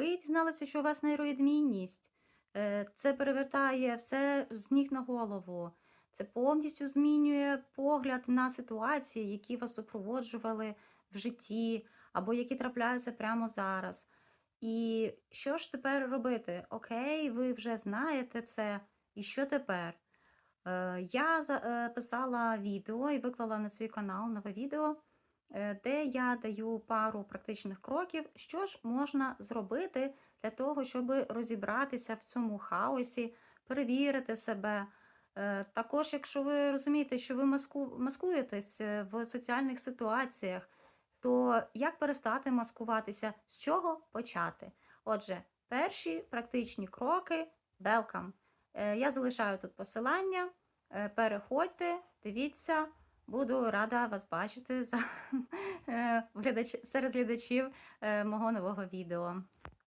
ви дізналися, що у вас нейровідмінність. Е, Це перевертає все з ніг на голову. Це повністю змінює погляд на ситуації, які вас супроводжували в житті, або які трапляються прямо зараз. І що ж тепер робити? Окей, ви вже знаєте це, і що тепер? Е, Я записала відео і виклала на свій канал нове відео, е, де я даю пару практичних кроків, що ж можна зробити для того, щоб розібратися в цьому хаосі, перевірити себе. Е, Також, якщо ви розумієте, що ви маску... маскуєтесь е, в соціальних ситуаціях, то як перестати маскуватися? З чого почати? Отже, перші практичні кроки welcome. Е, Я залишаю тут посилання. Е, Переходьте, дивіться, буду рада вас бачити за, е, глядач... серед глядачів е, мого нового відео.